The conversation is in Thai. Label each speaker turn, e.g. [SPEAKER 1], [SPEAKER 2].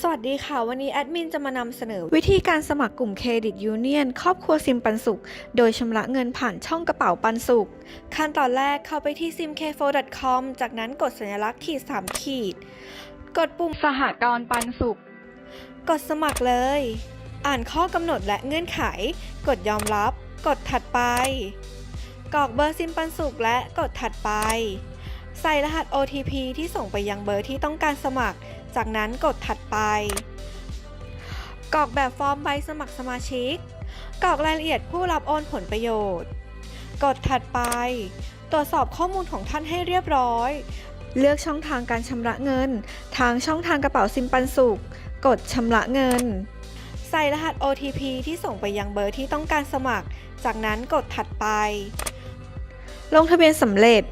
[SPEAKER 1] สวัสดีค่ะ วันนี้แอดมินจะมานำเสนอ วิธีการสมัครกลุ่มเครดิตยูเนียนครอบครัวซิมปันสุข โดยชำระเงินผ่านช่องกระเป๋าปันสุข ขั้นตอนแรกเข้าไปที่ simk4.com จากนั้นกดสัญลักษณ์ขีด 3 ขีด กดปุ่ม
[SPEAKER 2] สหกรณ์ปันสุข
[SPEAKER 1] กดสมัครเลย อ่านข้อกำหนดและเงื่อนไข กดยอมรับ กดถัดไป กรอกเบอร์ซิมปันสุขและกดถัดไป ใส่รหัส OTP ที่ส่งไปยังเบอร์ที่ต้องการสมัคร จากนั้นกดถัดไป กรอกแบบฟอร์มใบสมัครสมาชิก กรอกรายละเอียดผู้รับโอนผลประโยชน์ กดถัดไป ตรวจสอบข้อมูลของท่านให้เรียบร้อย เลือกช่องทางการชำระเงิน ทางช่องทางกระเป๋าซิมปันสุข กดชำระเงิน ใส่รหัส OTP ที่ส่งไปยังเบอร์ที่ต้องการสมัคร จากนั้นกดถัดไป ลงทะเบียนสำเร็จ